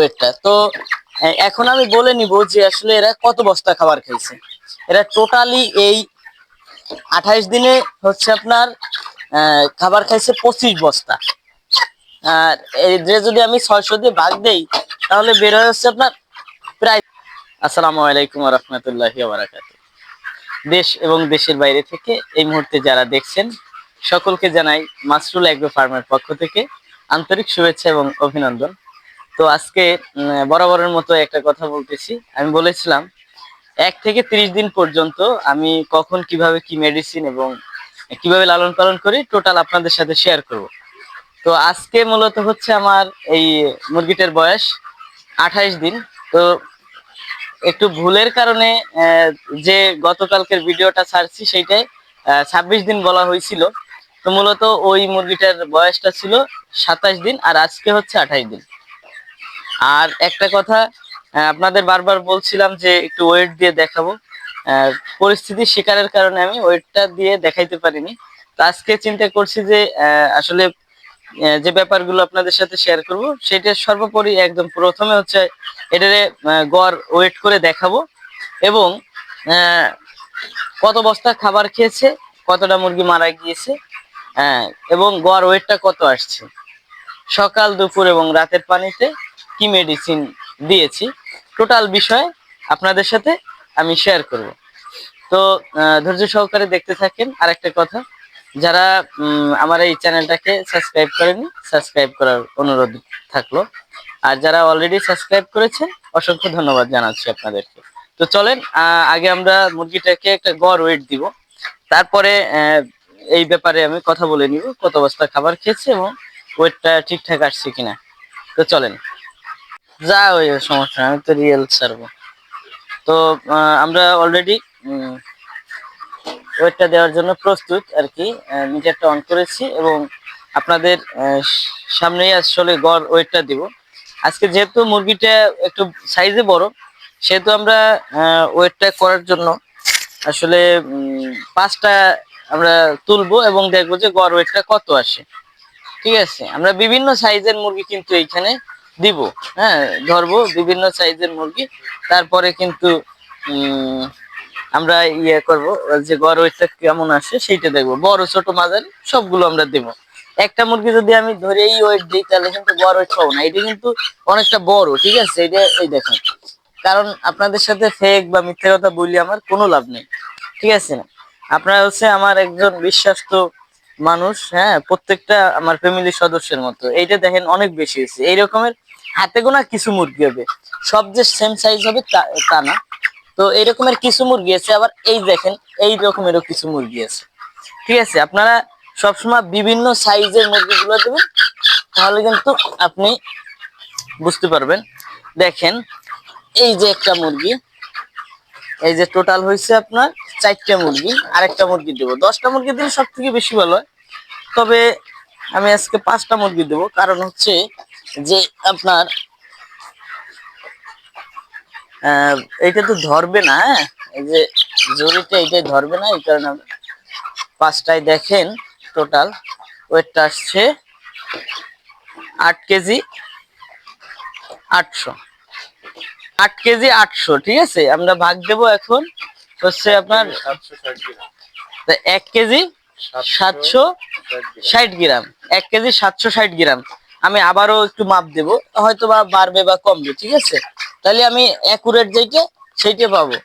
ওয়েটটা তো এখন আমি বলে নিব যে আসলে এরা কত বস্তা খাবার খাইছে। এরা টোটালি এই আঠাইশ দিনে হচ্ছে আপনার খাবার খাইছে পঁচিশ বস্তা। আর যে যদি আমি ছয়শো দিয়ে ভাগ দেই, তাহলে বের হয়ে হচ্ছে আপনার প্রায় আসসালামু আলাইকুম রহমতুল্লাহ বারাকাত দেশ এবং দেশের বাইরে থেকে এই মুহূর্তে যারা দেখছেন, সকলকে জানাই মাসরুল এগ্রো ফার্মের পক্ষ থেকে আন্তরিক শুভেচ্ছা এবং অভিনন্দন। তো আজকে বরাবরের মতো একটা কথা বলতেছি। আমি বলেছিলাম, এক থেকে ত্রিশ দিন পর্যন্ত আমি কখন কীভাবে কি মেডিসিন এবং কীভাবে লালন পালন করি টোটাল আপনাদের সাথে শেয়ার করব। তো আজকে মূলত হচ্ছে আমার এই মুরগিটার বয়স আঠাইশ দিন। তো একটু ভুলের কারণে যে গতকালকের ভিডিওটা ছাড়ছি সেইটাই ছাব্বিশ দিন বলা হয়েছিল। তো মূলত ওই মুরগিটার বয়সটা ছিল সাতাশ দিন আর আজকে হচ্ছে আঠাইশ দিন। আর একটা কথা আপনাদের বারবার বলছিলাম যে একটু ওয়েট দিয়ে দেখাবো। পরিস্থিতির শিকারের কারণে আমি ওয়েটটা দিয়ে দেখাইতে পারিনি। তো আজকে চিন্তা করছি যে আসলে যে ব্যাপারগুলো আপনাদের সাথে শেয়ার করব, সেটা সর্বোপরি একদম প্রথমে হচ্ছে এটারে গড় ওয়েট করে দেখাবো। এবং কত বস্তা খাবার খেয়েছে, কতটা মুরগি মারা গিয়েছে এবং গড় ওয়েটটা কত আসছে। সকাল, দুপুর এবং রাতের পানিতে কি মেডিসিন দিয়েছি টোটাল বিষয় আপনাদের সাথে আমি শেয়ার করব। তো ধৈর্য সহকারে দেখতে থাকেন আর একটা কথা। যারা আমার এই চ্যানেলটাকে সাবস্ক্রাইব করেনি সাবস্ক্রাইব করার অনুরোধ থাকল। আর যারা অলরেডি সাবস্ক্রাইব করেছেন, অসংখ্য ধন্যবাদ জানাচ্ছি আপনাদেরকে। তো চলেন আগে আমরা মুরগিটাকে একটা গড় ওয়েট দিব। তারপরে এই ব্যাপারে আমি কথা বলে নিব, কত বস্তা খাবার খেয়েছে এবং ওয়েটটা ঠিকঠাক আসছে কিনা। তো চলেন। যা ওই সমস্যা, আমি তো রিয়েল ছাড়বো। তো আমরা অলরেডি ওয়েটটা দেওয়ার জন্য প্রস্তুত আর কি। মিটারটা অন করেছি এবং আপনাদের সামনেই আসলে গড় ওয়েটটা দিব। আজকে যেহেতু মুরগিটা একটু সাইজে বড়, সেহেতু আমরা ওয়েটটা করার জন্য আসলে পাঁচটা আমরা তুলবো এবং দেখব যে গড় ওয়েটটা কত আসে। ঠিক আছে? আমরা বিভিন্ন সাইজের মুরগি কিন্তু এইখানে দিব হ্যাঁ ধরবো বিভিন্ন সাইজের মুরগি। তারপরে কিন্তু আমরা ইয়ে করব, যে গড় ওয়েটটা কেমন আসে সেইটা দেখব। বড়, ছোট, মাঝারি, সবগুলো আমরা দেব। একটা মুরগি যদি আমি ধরে এই ওয়েট দিই, তাহলে কিন্তু গড় ওয়েট পাবো না। এটা কিন্তু অনেকটা বড়, ঠিক আছে? এটা, এই দেখেন। কারণ আপনাদের সাথে ফেক বা মিথ্যে কথা বললে আমার কোনো লাভ নেই, ঠিক আছে? না আপনারা হচ্ছে আমার একজন বিশ্বাস্ত মানুষ হ্যাঁ প্রত্যেকটা আমার ফ্যামিলির সদস্যের মতো। এইটা দেখেন অনেক বেশি হয়েছে। এই রকমের হাতে গোনা কিছু মুরগি হবে। সব যে সেম সাইজ হবে তা না। তো এই রকমের কিছু মুরগি আছে, আবার এই দেখেন, এই রকমেরও কিছু মুরগি আছে। ঠিক আছে, আপনারা সবসময় বিভিন্ন সাইজের মুরগিগুলো দেবেন, তাহলে কিন্তু আপনি বুঝতে পারবেন। দেখেন, এই যে একটা মুরগি, এই যে টোটাল হয়েছে আপনার চারটা মুরগি আর একটা মুরগি দেবো। দশটা মুরগি দিলে সব থেকে বেশি ভালো হয়। তবে আমি আজকে পাঁচটা মুরগি দেবো, কারণ হচ্ছে যে আপনার এইটা তো ধরবে না হ্যাঁ? এই যে জরিটা এইটাই ধরবে না এই কারণে পাঁচটায় দেখেন টোটাল। ওয়েটটা আসছে আট কেজি আটশো। আট কেজি আটশো ঠিক আছে? আমরা ভাগ দেবো এখন হচ্ছে আপনার এক কেজি সাতশো ষাট গ্রাম। এক কেজি সাতশো ষাট গ্রাম। আমি আবারও একটু মাপ দেব হয়তো বা বাড়বে বা কমবে, ঠিক আছে? তাহলে আমি অ্যাকুরেট যেটা সেইটা পাবো।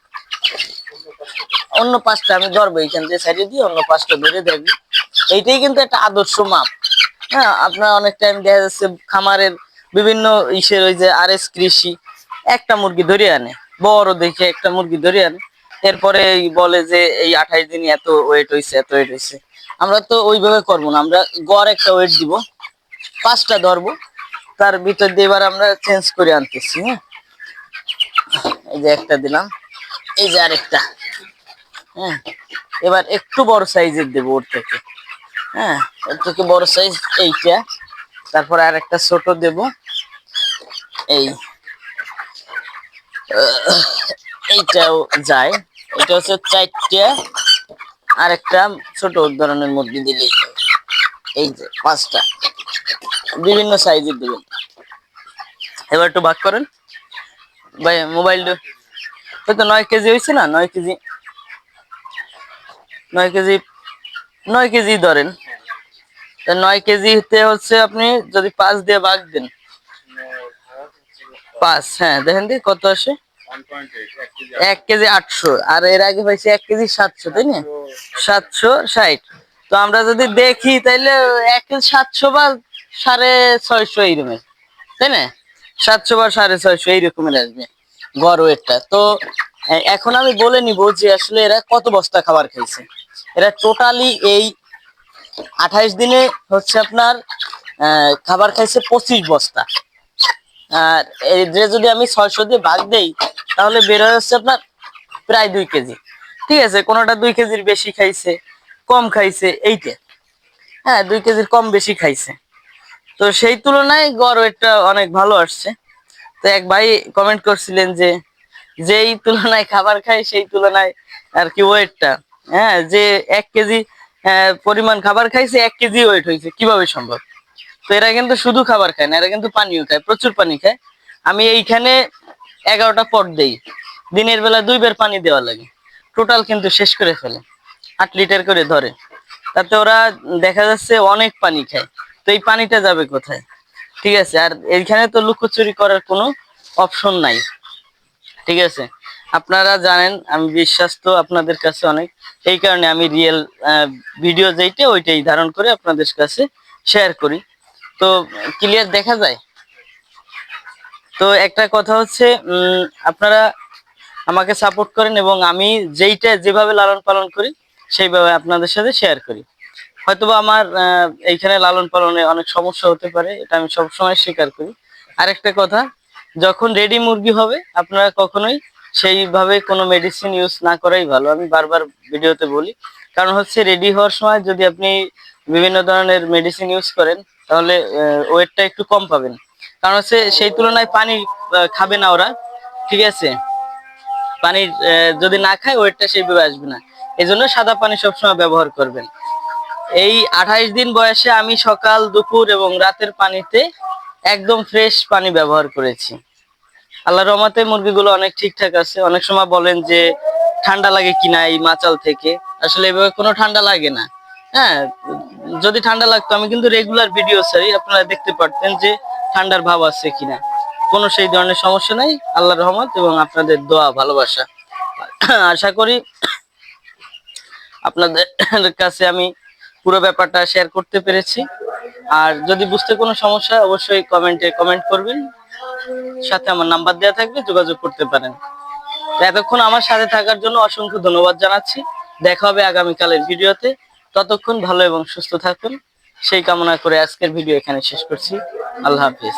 অন্য পাঁচটা আমি ধরবো এইখান থেকে সাইডে দিয়ে, অন্য পাঁচটা ধরে দেখব। এইটাই কিন্তু একটা আদর্শ মাপ। হ্যাঁ আপনার অনেক টাইম দেখা যাচ্ছে খামারের বিভিন্ন ইসের ওই যে আর এস কৃষি, একটা মুরগি ধরে আনে, বড় দেখে একটা মুরগি ধরে আনে। এরপরে বলে যে এই আঠাইশ দিন এত ওয়েট হয়েছে এত ওয়েট হয়েছে আমরা তো ওইভাবে করব না, আমরা গড় একটা ওয়েট দিব। পাঁচটা ধরবো। তার ভিতর দিয়ে এবার আমরা চেঞ্জ করে আনতেছি হ্যাঁ? এই যে একটা দিলাম, এই যে আরেকটা হ্যাঁ? এবার একটু বড় সাইজের দেবো ওর থেকে হ্যাঁ? ওর থেকে বড় সাইজ এইটা, তারপরে আর একটা ছোট দেব, এই এইটাও যায়, এটা হচ্ছে চারটা আর একটা ছোট ধরনের মুরগি দিলেই এই যে পাঁচটা। বিভিন্ন সাইজের দেবেন এবার একটু ভাগ করেন। ভাই মোবাইল তো নয় কেজি হয়েছে না? নয় কেজি নয় কেজি নয় কেজি ধরেন। নয় কেজিতে হচ্ছে আপনি যদি পাঁচ দিয়ে ভাগ দেন। পাঁচ হ্যাঁ দেখেন দি কত আসে? এক কেজি আটশো। আর এর আগে পাইছি এক কেজি সাতশো, তাই না? সাতশো ষাট। তো আমরা যদি দেখি, তাইলে এক কেজি সাতশো বা সাড়ে ছয়শো এইরকমের, তাই না? সাতশো বা সাড়ে ছয়শো এইরকমের আসবে গড় ওয়েটটা। তো এখন আমি বলে নিব যে আসলে এরা কত বস্তা খাবার খাইছে। এরা টোটালি এই আঠাইশ দিনে হচ্ছে আপনার খাবার খাইছে পঁচিশ বস্তা। আর যদি আমি ছয়শো দিয়ে ভাগ দেই, তাহলে বের যাচ্ছে আপনার প্রায় দুই কেজি। ঠিক আছে, কোনোটা দুই কেজির বেশি খাইছে, কম খাইছে, এইটা। হ্যাঁ দুই কেজির কম বেশি খাইছে। তো সেই তুলনায় গড় ওয়েটটা অনেক ভালো আসছে। তো এক ভাই কমেন্ট করছিলেন যে যেই তুলনায় খাবার খায় সেই তুলনায় আর কি ওয়েটটা হ্যাঁ যে এক কেজি আহ, পরিমাণ খাবার খাইছে এক কেজি ওয়েট হয়েছে। কীভাবে সম্ভব? তো এরা কিন্তু শুধু খাবার খায় না এরা কিন্তু পানিও খায় প্রচুর পানি খায়। আমি এইখানে এগারোটা পট দেই। দিনের বেলা দুই বের পানি দেওয়া লাগে। টোটাল কিন্তু শেষ করে ফেলে। আট লিটার করে ধরে। তাতে ওরা দেখা যাচ্ছে অনেক পানি খায়। তো এই পানিটা যাবে কোথায়? ঠিক আছে, আর এইখানে তো লুকোচুরি করার কোনো অপশন নাই। ঠিক আছে, আপনারা জানেন, আমি বিশ্বাস তো আপনাদের কাছে অনেক। এই কারণে আমি রিয়েল ভিডিও যেইটা, ওইটাই ধারণ করে আপনাদের কাছে শেয়ার করি। তো ক্লিয়ার দেখা যায়? তো একটা কথা হচ্ছে আপনারা আমাকে সাপোর্ট করেন এবং আমি যেইটা যেভাবে লালন পালন করি, সেইভাবে আপনাদের সাথে শেয়ার করি। হয়তোবা আমার এইখানে লালন পালনে অনেক সমস্যা হতে পারে, এটা আমি সবসময় স্বীকার করি। আরেকটা কথা, যখন রেডি মুরগি হবে, আপনারা কখনোই সেইভাবে কোনো মেডিসিন ইউজ না করাই ভালো। আমি বারবার ভিডিওতে বলি, কারণ হচ্ছে রেডি হওয়ার সময় যদি আপনি বিভিন্ন ধরনের মেডিসিন ইউজ করেন, তাহলে ওয়েটটা একটু কম পাবেন। কারণ হচ্ছে সেই তুলনায় পানি খাবে না ওরা, ঠিক আছে? পানি যদি না খায়, ওয়েটটা সেইভাবে আসবে না। এই সাদা পানি সবসময় ব্যবহার করবেন। এই আঠাইশ দিন বয়সে আমি সকাল, দুপুর এবং রাতের পানিতে একদম ফ্রেশ পানি ব্যবহার করেছি। আল্লাহ রহমতে মুরগিগুলো অনেক ঠিকঠাক আছে। অনেক সময় বলেন যে ঠান্ডা লাগে কিনা এই মাচাল থেকে। আসলে এভাবে কোনো ঠান্ডা লাগে না। হ্যাঁ যদি ঠান্ডা লাগতো, আমি কিন্তু রেগুলার ভিডিও সারি আপনারা দেখতে পারতেন যে ঠান্ডার ভাব আছে কিনা কোনো সেই ধরনের সমস্যা নাই। আল্লাহ রহমত এবং আপনাদের দোয়া, ভালোবাসা। আশা করি আপনাদের কাছে আমি পুরো ব্যাপারটা শেয়ার করতে পেরেছি। আর যদি বুঝতে কোনো সমস্যা অবশ্যই কমেন্টে কমেন্ট করবেন। সাথে আমার নাম্বার দেওয়া থাকবে, যোগাযোগ করতে পারেন। এতক্ষণ আমার সাথে থাকার জন্য অসংখ্য ধন্যবাদ জানাচ্ছি। দেখা হবে আগামীকালের ভিডিওতে। ততক্ষণ ভালো এবং সুস্থ থাকুন। সেই কামনা করে আজকের ভিডিও এখানে শেষ করছি। আল্লাহ হাফিজ।